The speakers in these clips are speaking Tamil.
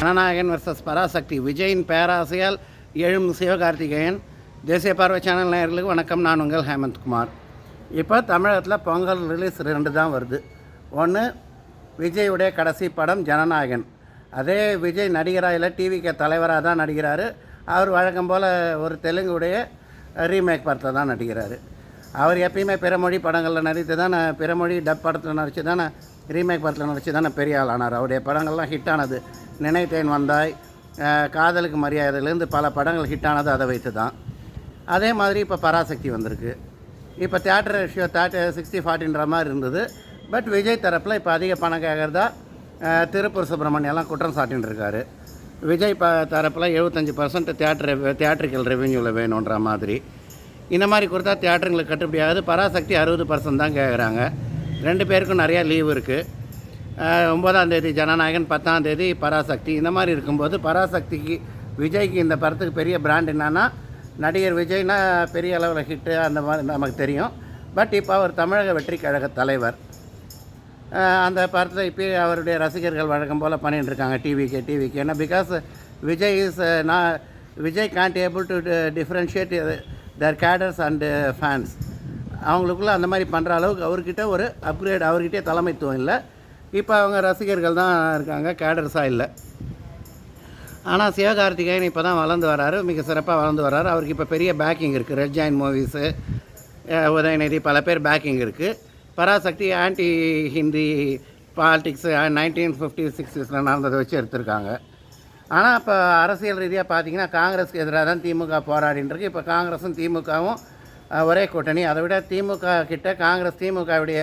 ஜனநாயகன் வர்சஸ் பராசக்தி. விஜயின் பேராசையால் எழும் சிவகார்த்திகேயன். தேசிய பார்வை சேனல் நேயர்களுக்கு வணக்கம். நான் உங்கள் ஹேமந்த்குமார் இப்போ தமிழகத்தில் பொங்கல் ரிலீஸ் ரெண்டு தான் வருது. ஒன்று விஜயுடைய கடைசி படம் ஜனநாயகன். அதே விஜய் நடிகராக இல்லை டிவிக்கு தலைவராக தான் நடிக்கிறார். அவர் வழக்கம் போல் ஒரு தெலுங்குடைய ரீமேக் படத்தை தான் நடிக்கிறாரு. அவர் எப்பயுமே பிறமொழி படங்களில் நடித்து தானே பிறமொழி டப் படத்தில் நடித்து தானே ரீமேக் படத்தில் நடித்து தானே பெரிய ஆள் ஆனார் அவருடைய படங்கள்லாம் ஹிட்டானது நினைத்தேன் வந்தாய். காதலுக்கு மரியாதையிலேருந்து பல படங்கள் ஹிட்டானது அதை வைத்து தான். அதே மாதிரி இப்போ பராசக்தி வந்திருக்கு. இப்போ தேட்டர் ரேஷியோ தேட்டர் சிக்ஸ்டி ஃபார்ட்டின்ற மாதிரி இருந்தது. பட் விஜய் தரப்பில் இப்போ அதிக பணம் கேட்குறதா திருப்பூர் சுப்பிரமணியெல்லாம் குற்றம் சாட்டின்னு இருக்காரு விஜய் ப தரப்பில் எழுபத்தஞ்சி பர்சன்ட் தேட்டர் தியேட்ரிக்கல் ரெவென்யூவில் வேணுன்ற மாதிரி. இந்த மாதிரி கொடுத்தா தியேட்டருங்களுக்கு கட்டுப்படி ஆகுது. பராசக்தி அறுபது பர்சன்ட் தான் கேட்குறாங்க ரெண்டு பேருக்கும் நிறையா லீவ் இருக்குது ஒம்பதாம் தேதி ஜனநாயகன் பத்தாம் தேதி பராசக்தி. இந்த மாதிரி இருக்கும்போது பராசக்திக்கு விஜய்க்கு இந்த படத்துக்கு பெரிய பிராண்ட் என்னன்னா நடிகர் விஜய்னா பெரிய அளவில் ஹிட்டு அந்த மாதிரி நமக்கு தெரியும். பட் இப்போ அவர் தமிழக வெற்றி கழக தலைவர். அந்த படத்தில் இப்போ அவருடைய ரசிகர்கள் வழக்கம் போல் பண்ணிட்டு இருக்காங்க. டிவிக்கு டிவிக்கு ஏன்னா பிகாஸ் விஜய் இஸ் நான் Vijay can't able to differentiate their cadres and fans அவங்களுக்குள்ள அந்த மாதிரி பண்ணுற அளவுக்கு அவர்கிட்ட ஒரு அப்கிரேட் அவர்கிட்டே தலைமைத்துவம் இல்லை. இப்போ அவங்க ரசிகர்கள் தான் இருக்காங்க கேடர்ஸாக இல்லை. ஆனால் சிவகார்த்திகேயன் இப்போ தான் வளர்ந்து வராரு மிக சிறப்பாக வளர்ந்து வராரு. அவருக்கு இப்போ பெரிய பேக்கிங் இருக்குது ரெட் ஜாயின் மூவிஸு உதயநிதி பல பேர் பேக்கிங் இருக்குது Parasakthi anti Hindi politics nineteen fifty சிக்ஸிஸில் நடந்ததை வச்சு எடுத்திருக்காங்க. ஆனால் இப்போ அரசியல் ரீதியாக பார்த்தீங்கன்னா காங்கிரஸ்க்கு எதிராக தான் திமுக போராடின்றிருக்கு இப்போ காங்கிரஸும் திமுகவும் ஒரே கூட்டணி. அதை விட திமுக கிட்ட காங்கிரஸ் திமுகவுடைய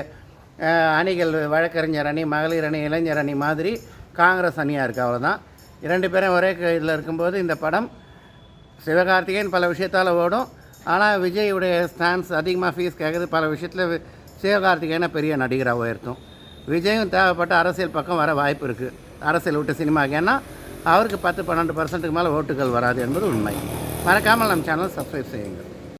அணிகள் வழக்கறிஞர் அணி மகளிர் அணி இளைஞர் அணி மாதிரி காங்கிரஸ் அணியாக இருக்குது அவ்வளோதான் இரண்டு பேரும் ஒரே இதில் இருக்கும்போது இந்த படம் சிவகார்த்திகேயன் பல விஷயத்தால் ஓடும். ஆனால் விஜயுடைய ஸ்டான்ஸ் அதிகமாக ஃபீஸ் கேட்குறது பல விஷயத்தில் சிவகார்த்திகேயனை பெரிய நடிகராக உயர்த்தும். விஜயும் தேவைப்பட்ட அரசியல் பக்கம் வர வாய்ப்பு இருக்குது அரசியல் விட்டு சினிமாக்கு. ஏன்னா அவருக்கு பத்து பன்னெண்டு பர்சன்ட்டுக்கு மேலே ஓட்டுகள் வராது என்பது உண்மை. மறக்காமல் நம்ம சேனல் சப்ஸ்கிரைப் செய்யுங்கள்.